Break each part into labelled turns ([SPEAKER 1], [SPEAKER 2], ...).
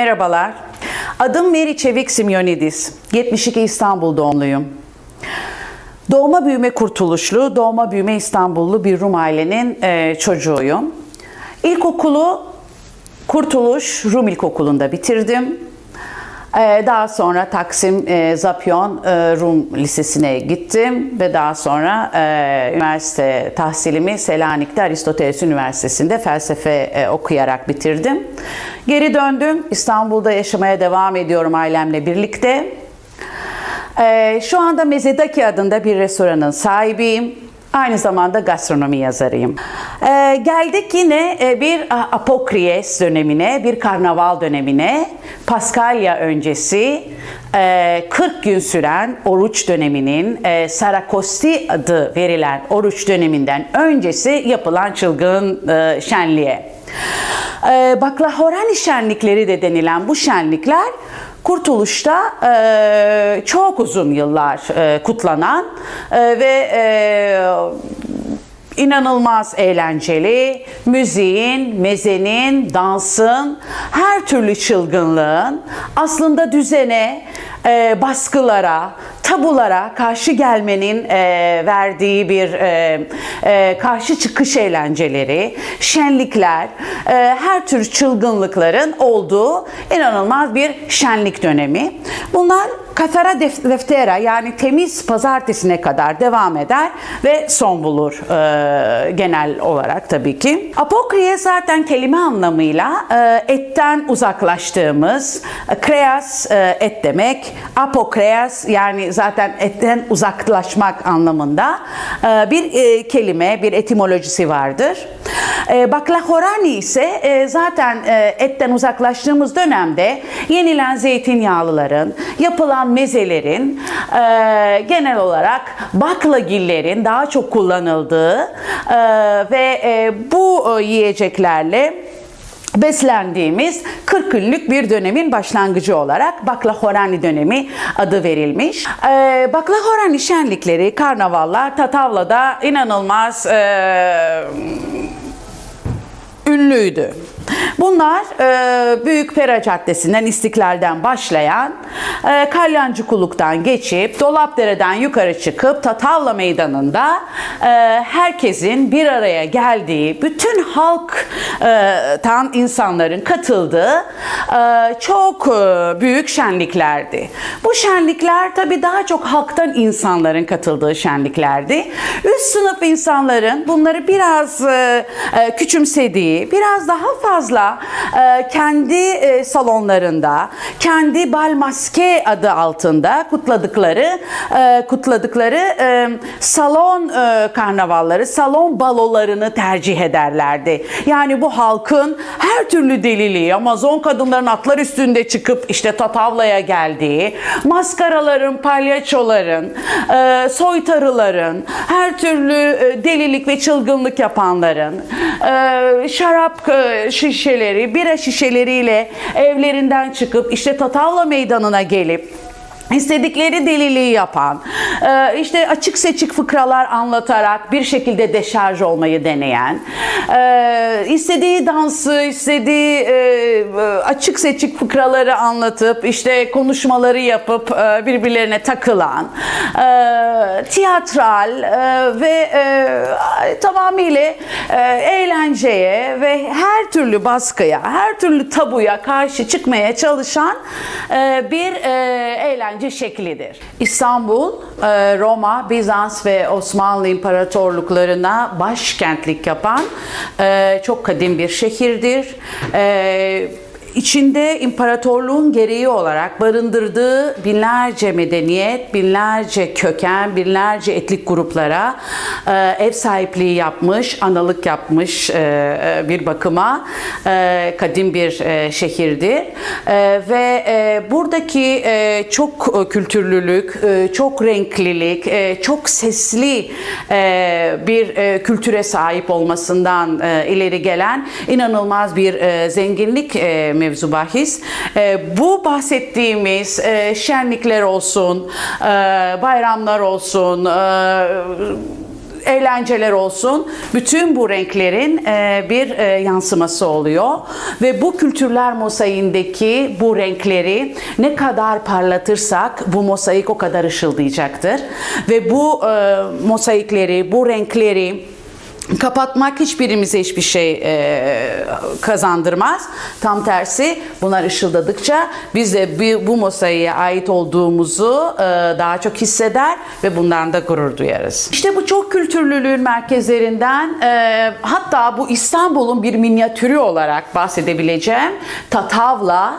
[SPEAKER 1] Merhabalar. Adım Meri Çevik Simyonidis. 72 İstanbul doğumluyum. Doğma büyüme kurtuluşlu, doğma büyüme İstanbullu bir Rum ailenin e, çocuğuyum. İlkokulu Kurtuluş Rum İlkokulu'nda bitirdim. E, daha sonra Taksim e, Zapyon e, Rum Lisesi'ne gittim ve daha sonra e, üniversite tahsilimi Selanik'te Aristoteles Üniversitesi'nde felsefe okuyarak bitirdim. Geri döndüm. İstanbul'da yaşamaya devam ediyorum ailemle birlikte. Ee, şu anda Mezedaki adında bir restoranın sahibiyim. Aynı zamanda gastronomi yazarıyım. Ee, geldik yine e, bir apokries dönemine, bir karnaval dönemine. Paskalya öncesi e, 40 gün süren oruç döneminin e, Sarakosti adı verilen oruç döneminden öncesi yapılan çılgın e, şenliğe. E, Baklahorani şenlikleri de denilen bu şenlikler Kurtuluş'ta e, çok uzun yıllar e, kutlanan e, ve e, inanılmaz eğlenceli, müziğin, mezenin, dansın, her türlü çılgınlığın aslında düzene, e, baskılara, tabulara karşı gelmenin e, verdiği bir e, e, karşı çıkış eğlenceleri, şenlikler, e, her tür çılgınlıkların olduğu inanılmaz bir şenlik dönemi. Bunlar Katara def- Leftera yani temiz pazartesine kadar devam eder ve son bulur e, genel olarak tabii ki. Apokriye zaten kelime anlamıyla e, etten uzaklaştığımız, kreas e, et demek, apokreas yani zaten etten uzaklaşmak anlamında e, bir e, kelime, bir etimolojisi vardır. E, baklahorani ise e, zaten e, etten uzaklaştığımız dönemde yenilen zeytinyağlıların, yapılan mezelerin, e, genel olarak baklagillerin daha çok kullanıldığı e, ve e, bu e, yiyeceklerle beslendiğimiz 40 günlük bir dönemin başlangıcı olarak Baklahorani dönemi adı verilmiş. Ee, Baklahorani şenlikleri, karnavallar Tatavla'da inanılmaz e, ünlüydü. Bunlar e, Büyük Pera Caddesi'nden İstiklal'den başlayan e, Kalyancıkuluk'tan geçip Dolapdere'den yukarı çıkıp Tatavla Meydanı'nda e, herkesin bir araya geldiği, bütün halktan insanların katıldığı e, çok e, büyük şenliklerdi. Bu şenlikler tabii daha çok halktan insanların katıldığı şenliklerdi. Üst sınıf insanların bunları biraz e, e, küçümsediği, biraz daha fazla e, kendi e, salonlarında, kendi bal maske adı altında kutladıkları e, kutladıkları e, salon e, karnavalları, salon balolarını tercih ederlerdi. Yani bu halkın her türlü deliliği, Amazon kadınların atlar üstünde çıkıp işte Tatavla'ya geldiği, maskaraların, palyaçoların, e, soytarıların, her türlü e, delilik ve çılgınlık yapanların, e, şarap e, şişeleri, bira şişeleriyle evlerinden çıkıp işte Tatavla meydanına gelip İstedikleri deliliği yapan, e, işte açık seçik fıkralar anlatarak bir şekilde deşarj olmayı deneyen, e, istediği dansı, istediği e, açık seçik fıkraları anlatıp, işte konuşmaları yapıp birbirlerine takılan, tiyatral ve tamamıyla eğlenceye ve her türlü baskıya, her türlü tabuya karşı çıkmaya çalışan bir eğlence şeklidir. İstanbul, e, Roma, Bizans ve Osmanlı İmparatorluklarına başkentlik yapan e, çok kadim bir şehirdir. E, içinde imparatorluğun gereği olarak barındırdığı binlerce medeniyet, binlerce köken, binlerce etnik gruplara e, ev sahipliği yapmış, analık yapmış e, bir bakıma e, kadim bir e, şehirdi. E, ve e, buradaki e, çok kültürlülük, e, çok renklilik, e, çok sesli e, bir e, kültüre sahip olmasından e, ileri gelen inanılmaz bir e, zenginlik e, mevzu bahis. E, bu bahsettiğimiz e, şenlikler olsun, e, bayramlar olsun, e, eğlenceler olsun. Bütün bu renklerin e, bir e, yansıması oluyor. Ve bu kültürler mosaiğindeki bu renkleri ne kadar parlatırsak bu mosaik o kadar ışıldayacaktır. Ve bu e, mosaikleri, bu renkleri kapatmak hiçbirimize hiçbir şey e, kazandırmaz. Tam tersi bunlar ışıldadıkça biz de bu mosaiğe ait olduğumuzu e, daha çok hisseder ve bundan da gurur duyarız. İşte bu çok kültürlülüğün merkezlerinden e, hatta bu İstanbul'un bir minyatürü olarak bahsedebileceğim Tatavla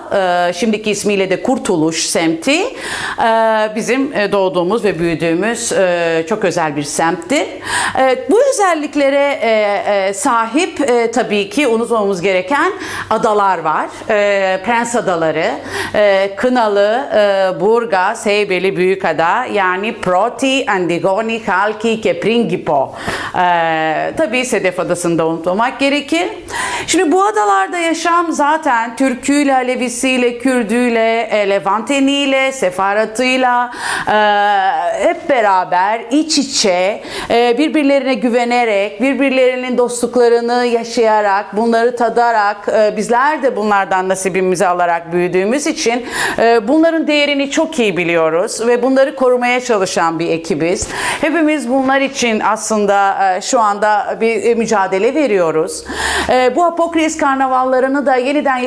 [SPEAKER 1] e, şimdiki ismiyle de Kurtuluş semti e, bizim e, doğduğumuz ve büyüdüğümüz e, çok özel bir semttir. E, bu özelliklere e, e, sahip e, tabii ki unutmamamız gereken adalar var. E, Prens Adaları, e, Kınalı, e, Burgaz, Heybeli, Büyükada yani Proti, Antigoni, Halki, Kepringipo. E, tabii Sedef Adası'nı da unutmamak gerekir. Şimdi bu adalarda yaşam zaten Türküyle, Alevisiyle, Kürdüyle, e, Levanteniyle, Sefaratıyla e, hep beraber iç içe e, birbirlerine güvenerek, birbirlerinin dostluklarını yaşayarak, bunları tadarak, e, bizler de bunlardan nasibimizi alarak büyüdüğümüz için e, bunların değerini çok iyi biliyoruz ve bunları korumaya çalışan bir ekibiz. Hepimiz bunlar için aslında e, şu anda bir mücadele veriyoruz. Bu Apokris karnavallarını da yeniden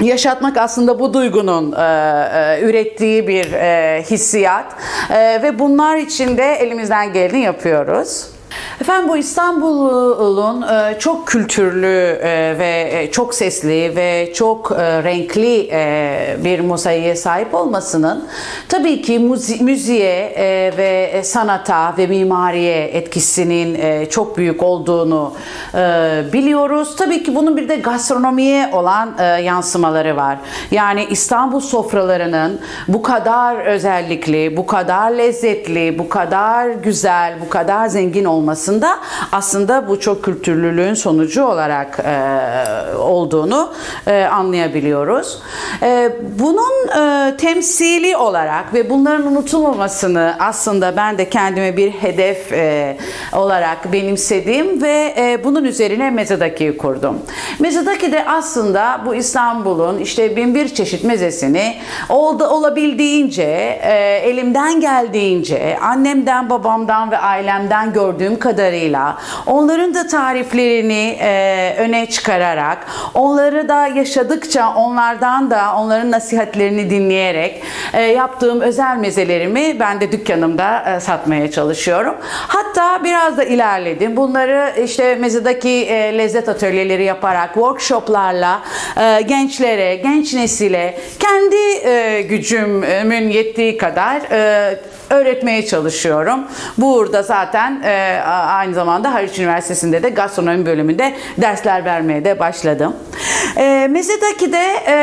[SPEAKER 1] yaşatmak aslında bu duygunun e, e, ürettiği bir e, hissiyat E, ve bunlar için de elimizden geleni yapıyoruz. Efendim bu İstanbul'un e, çok kültürlü e, ve e, çok sesli ve çok renkli bir mosaiğe sahip olmasının tabii ki müzi- müziğe ve sanata ve mimariye etkisinin çok büyük olduğunu biliyoruz. Tabii ki bunun bir de gastronomiye olan yansımaları var. Yani İstanbul sofralarının bu kadar özellikli, bu kadar lezzetli, bu kadar güzel, bu kadar zengin olmasında aslında bu çok kültürlülüğün sonucu olarak e, olduğunu e, anlayabiliyoruz. E, bunun e, temsili olarak ve bunların unutulmamasını aslında ben de kendime bir hedef e, olarak benimsediğim ve e, bunun üzerine Mezedaki'yi kurdum. Mezedaki de aslında bu İstanbul'un işte bin bir çeşit mezesini oldu olabildiğince e, elimden geldiğince annemden babamdan ve ailemden gördüğüm kadarıyla onların da tariflerini e, öne çıkararak onları da yaşadıkça onlardan da onların nasihatlerini dinleyerek e, yaptığım özel mezelerimi ben de dükkanımda e, satmaya çalışıyorum. Hatta biraz da ilerledim. Bunları işte mezedaki e, lezzet atölyeleri yaparak workshoplarla e, gençlere, genç nesile kendi e, gücümün yettiği kadar e, öğretmeye çalışıyorum. Burada zaten e, aynı zamanda Haliç Üniversitesi'nde de gastronomi bölümünde dersler vermeye de başladım. E, Mezedaki'de e,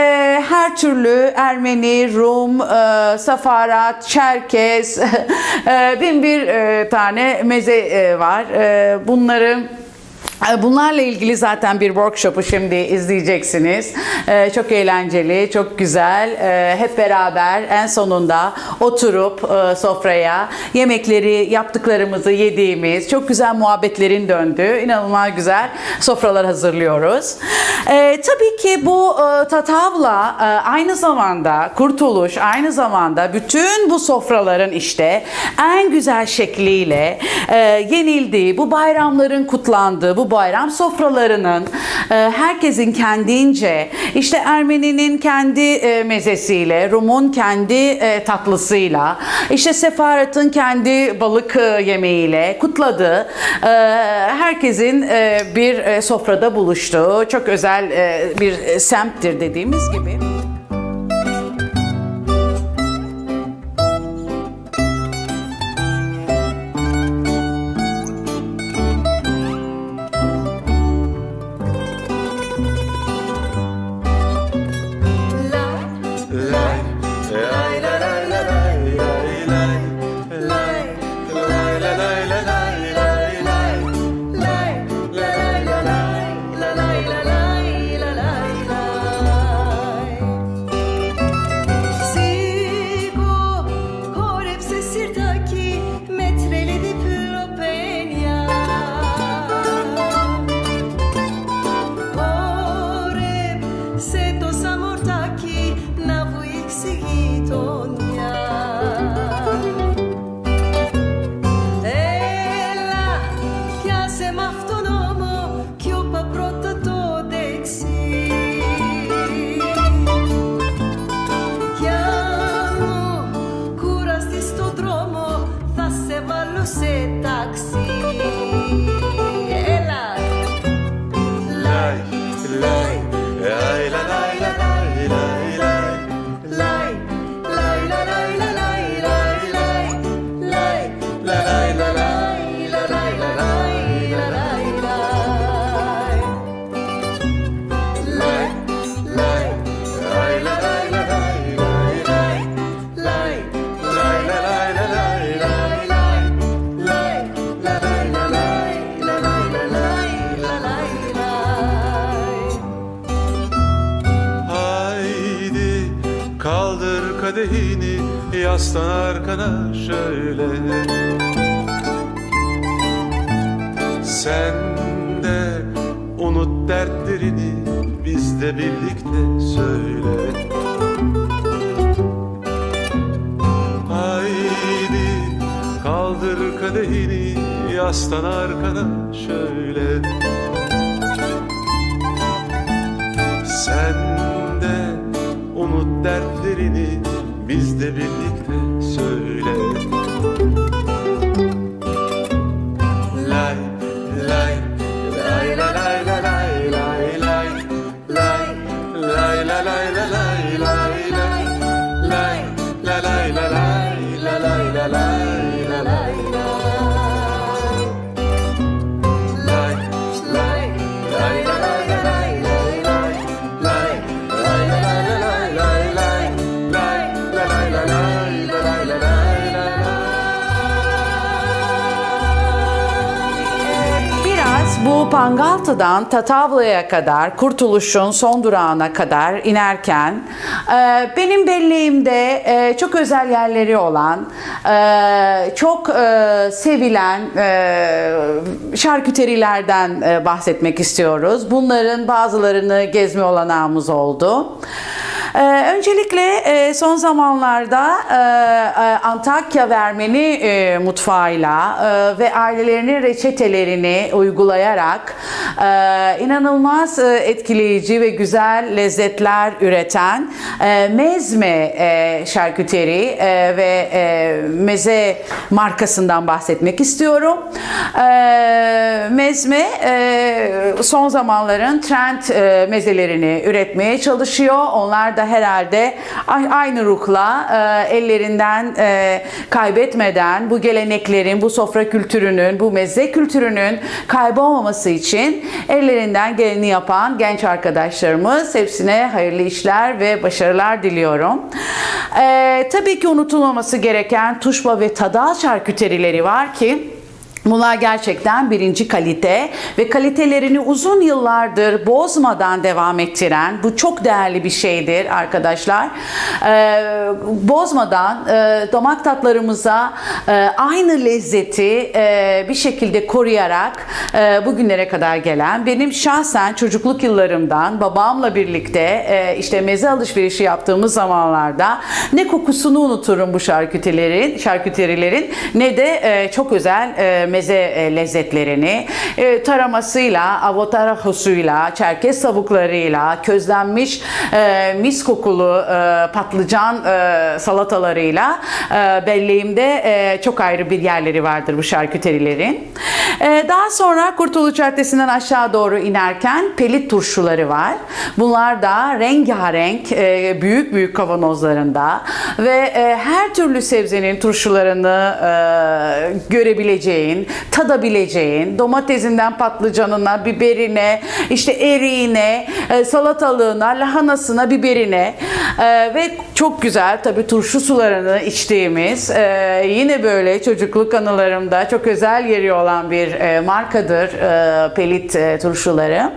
[SPEAKER 1] her türlü Ermeni, Rum, e, Safarat, Çerkez, e, bin bir e, tane meze e, var. E, bunları Bunlarla ilgili zaten bir workshop'u şimdi izleyeceksiniz. Ee, çok eğlenceli, çok güzel. Ee, hep beraber en sonunda oturup e, sofraya yemekleri yaptıklarımızı yediğimiz, çok güzel muhabbetlerin döndüğü, inanılmaz güzel sofralar hazırlıyoruz. Ee, tabii ki bu e, tatavla e, aynı zamanda kurtuluş, aynı zamanda bütün bu sofraların işte en güzel şekliyle yenildiği, bu bayramların kutlandığı, bu bayram sofralarının e, herkesin kendince, işte Ermeninin kendi e, mezesiyle, Rum'un kendi e, tatlısıyla, işte Sefarat'ın kendi balık yemeğiyle kutladığı, herkesin bir sofrada buluştuğu çok özel bir semttir dediğimiz gibi.
[SPEAKER 2] σε ταξί kadehini yaslan arkana şöyle. Sen de unut dertlerini biz de birlikte söyle. Haydi kaldır kadehini yaslan arkana şöyle. Sen de unut dertlerini biz de birlikte
[SPEAKER 1] Pangaltı'dan Tatavla'ya kadar, Kurtuluş'un son durağına kadar inerken e, benim belleğimde e, çok özel yerleri olan, e, çok sevilen şarküterilerden bahsetmek istiyoruz. Bunların bazılarını gezme olanağımız oldu. Ee, öncelikle e, son zamanlarda e, e, Antakya Vermeni e, mutfağıyla e, ve ailelerinin reçetelerini uygulayarak e, inanılmaz e, etkileyici ve güzel lezzetler üreten e, Mezme e, şarküteri e, ve e, meze markasından bahsetmek istiyorum. E, Mezme e, son zamanların trend e, mezelerini üretmeye çalışıyor. Onlar da herhalde a- aynı ruhla e, ellerinden e, kaybetmeden bu geleneklerin, bu sofra kültürünün, bu meze kültürünün kaybolmaması için ellerinden geleni yapan genç arkadaşlarımız hepsine hayırlı işler ve başarılar diliyorum. E, tabii ki unutulmaması gereken tuşba ve tadal şarküterileri var ki Bunlar gerçekten birinci kalite ve kalitelerini uzun yıllardır bozmadan devam ettiren bu çok değerli bir şeydir arkadaşlar. Ee, bozmadan e, damak tatlarımıza e, aynı lezzeti e, bir şekilde koruyarak e, bugünlere kadar gelen benim şahsen çocukluk yıllarımdan babamla birlikte e, işte meze alışverişi yaptığımız zamanlarda ne kokusunu unuturum bu şarküterilerin, şarküterilerin ne de e, çok özel e, meze e, lezzetlerini e, taramasıyla, avotarahosuyla, çerkez tavuklarıyla, közlenmiş e, mis kokulu patlıcan salatalarıyla belleğimde çok ayrı bir yerleri vardır bu şarküterilerin. E, daha sonra Kurtuluş Caddesi'nden aşağı doğru inerken pelit turşuları var. Bunlar da rengarenk e, büyük büyük kavanozlarında ve e, her türlü sebzenin turşularını e, görebileceğin, tadabileceğin, domatesinden patlıcanına, biberine, işte eriğine, e, salatalığına, lahanasına, biberine e, ve çok güzel tabii turşu sularını içtiğimiz e, yine böyle çocukluk anılarımda çok özel yeri olan bir e, markadır e, pelit e, turşuları.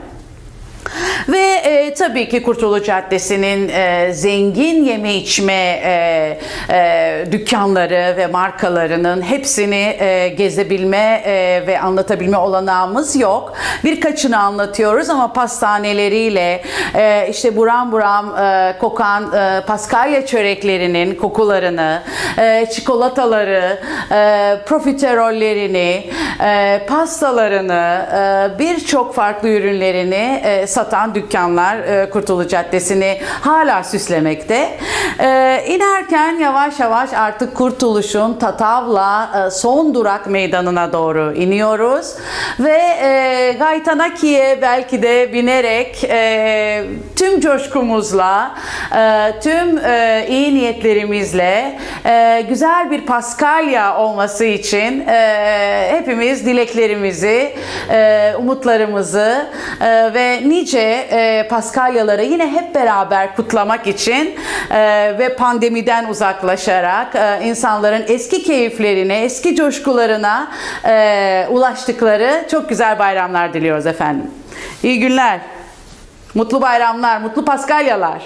[SPEAKER 1] Ve e, tabii ki Kurtuluş Caddesi'nin e, zengin yeme içme e, e, dükkanları ve markalarının hepsini e, gezebilme e, ve anlatabilme olanağımız yok. Birkaçını anlatıyoruz ama pastaneleriyle e, işte buram buram e, kokan e, paskalya çöreklerinin kokularını, e, çikolataları, e, profiterollerini, e, pastalarını, e, birçok farklı ürünlerini e, satan dükkanlar e, Kurtuluş Caddesi'ni hala süslemekte. E, inerken yavaş yavaş artık Kurtuluş'un Tatavla e, son durak meydanına doğru iniyoruz ve e, Gaytanaki'ye belki de binerek e, tüm coşkumuzla, e, tüm e, iyi niyetlerimizle e, güzel bir Paskalya olması için e, hepimiz dileklerimizi, e, umutlarımızı e, ve nice e, Paskalyaları yine hep beraber kutlamak için e, ve pandemiden uzaklaşarak e, insanların eski keyiflerine, eski coşkularına e, ulaştıkları çok güzel bayramlar diliyoruz efendim. İyi günler. Mutlu bayramlar, mutlu Paskalyalar.